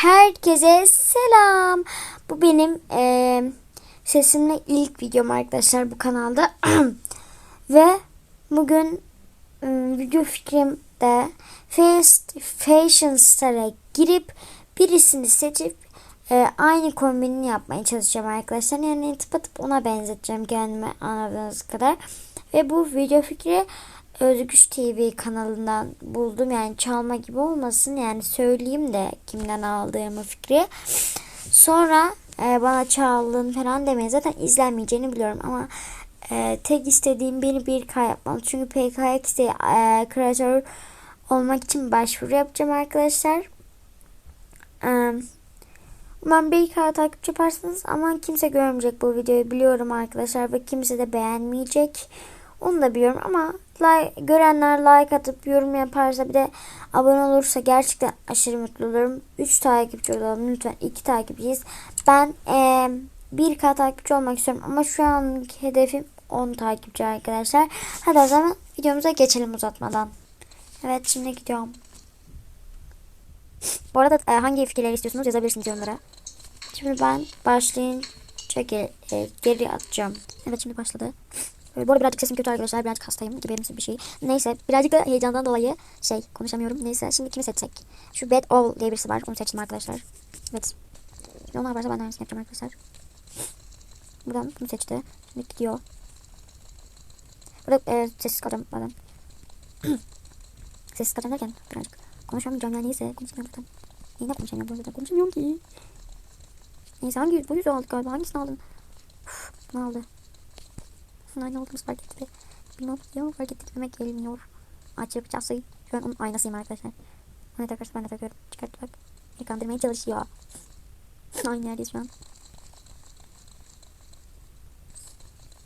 Herkese selam. Bu benim eee, sesimle ilk videom arkadaşlar bu kanalda. Ve bugün ım, video fikrimde Fast Fashion Star'a girip birisini seçip eee, aynı kombinini yapmaya çalışacağım arkadaşlar. Yani tıpatıp ona benzeteceğim kendime anladığınız kadar. Ve bu video fikri Özgüç TV kanalından buldum. Yani çalma gibi olmasın. Yani söyleyeyim de kimden aldığımı fikri. Sonra e, bana çaldın falan demeyin. Zaten izlenmeyeceğini biliyorum ama e, tek istediğim beni 1K yapmam. Çünkü PKX'de e, kreatör olmak için başvuru yapacağım arkadaşlar. E, Umarım 1K takipçi yaparsınız ama kimse görmeyecek bu videoyu biliyorum arkadaşlar ve kimse de beğenmeyecek. Onu da biliyorum ama like, görenler like atıp yorum yaparsa bir de abone olursa gerçekten aşırı mutlu olurum. 3 takipçi olalım lütfen 2 takipçiyiz. Ben eee 1K takipçi olmak istiyorum ama şu anki hedefim 10 takipçi arkadaşlar. Hadi o zaman videomuza geçelim uzatmadan. Evet şimdi gidiyorum. Bu arada e, hangi fikirleri istiyorsunuz yazabilirsiniz yorumlara. Şimdi ben başlayınca ge- e, geri atacağım. Evet şimdi başladı. Ee, Bu arada birazcık sesim kötü arkadaşlar. Birazcık hastayım gibi bir şey. Neyse birazcık da heyecandan dolayı şey konuşamıyorum. Neyse şimdi kimi seçsek? Şu Bad All diye birisi var. Onu seçtim arkadaşlar. Evet. Onlar varsa ben de aynısını yapacağım arkadaşlar. Buradan bunu seçti. Şimdi gidiyor. Burada e, sessiz kalacağım bazen. sessiz kalacağım derken birazcık konuşamayacağım ya neyse konuşamıyorum zaten. Neyle konuşamıyorum bu zaten konuşamıyorum ki. Neyse hangi bu yüzü aldık galiba hangisini aldın? Uf, ne aldı? Aynı olduğumuz fark etti. Bilmem ya fark etti demek gelmiyor. Aç yapacağız sayı. Şu an onun aynasıyım arkadaşlar. Evet arkadaşlar ben de takıyorum. Çıkarttı bak. Beni kandırmaya çalışıyor. Aynı yerdeyiz şu an.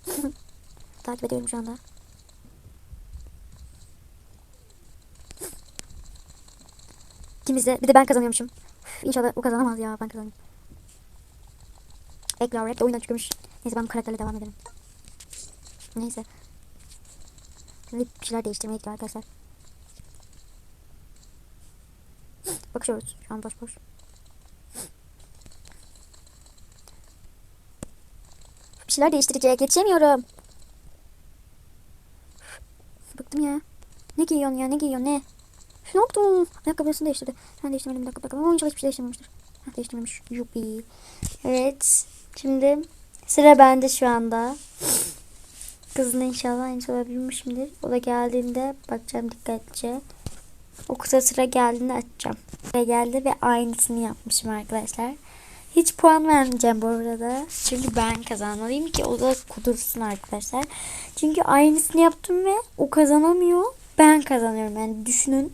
Takip ediyorum şu anda. İkimiz de bir de ben kazanıyormuşum. Üf, İnşallah o kazanamaz ya ben kazanayım. Ekle olarak da oyundan çıkıyormuş. Neyse ben bu karakterle devam edelim. Neyse. Bir şeyler değiştirmeye gidiyor arkadaşlar. Bakıyoruz. Şu an boş boş. Bir şeyler değiştirecek. Yetişemiyorum. Bıktım ya. Ne giyiyorsun ya? Ne giyiyorsun? Ne? Ne yaptım? Ayakkabısını değiştirdi. Ben değiştirmedim. Bir dakika, bir dakika. Ama hiçbir şey değiştirmemiştir. Ha, değiştirmemiş. Yuppie. Evet. Şimdi sıra bende şu anda. Kızın inşallah inşallah bilmişimdir. O da geldiğinde bakacağım dikkatlice. O kısa sıra geldiğinde açacağım. Ve geldi ve aynısını yapmışım arkadaşlar. Hiç puan vermeyeceğim bu arada. Çünkü ben kazanmalıyım ki o da kudursun arkadaşlar. Çünkü aynısını yaptım ve o kazanamıyor. Ben kazanıyorum yani düşünün.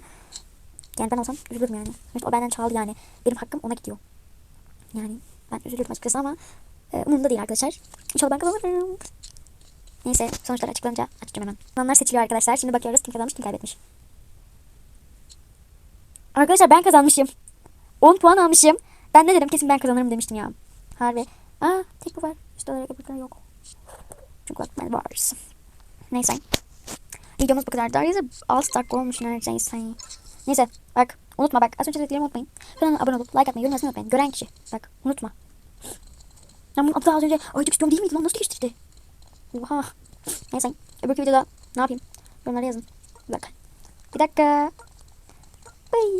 Yani ben olsam üzülürüm yani. Sonuçta o benden çaldı yani. Benim hakkım ona gidiyor. Yani ben üzülürüm açıkçası ama e, umurumda değil arkadaşlar. İnşallah ben kazanırım. Neyse sonuçlar açıklanınca açacağım hemen. Kazananlar seçiliyor arkadaşlar. Şimdi bakıyoruz kim kazanmış kim kaybetmiş. Arkadaşlar ben kazanmışım. 10 puan almışım. Ben ne dedim kesin ben kazanırım demiştim ya. Harbi. Aa tek bu var. İşte olarak öbürleri yok. Çünkü bak ben varsın. Neyse. Videomuz bu kadar. Daha 6 dakika olmuş neredeyse. Neyse bak unutma bak. Az önce dediklerimi unutmayın. Kanala abone olup like atmayı yorum yazmayı unutmayın. Gören kişi. Bak unutma. Ben bunu adı az önce ayıcık istiyorum değil miydi lan? Nasıl değiştirdi? Oha. Neyse. Öbürkü videoda ne yapayım? Yorumlara yazın. Bir dakika. Bir dakika. Bye.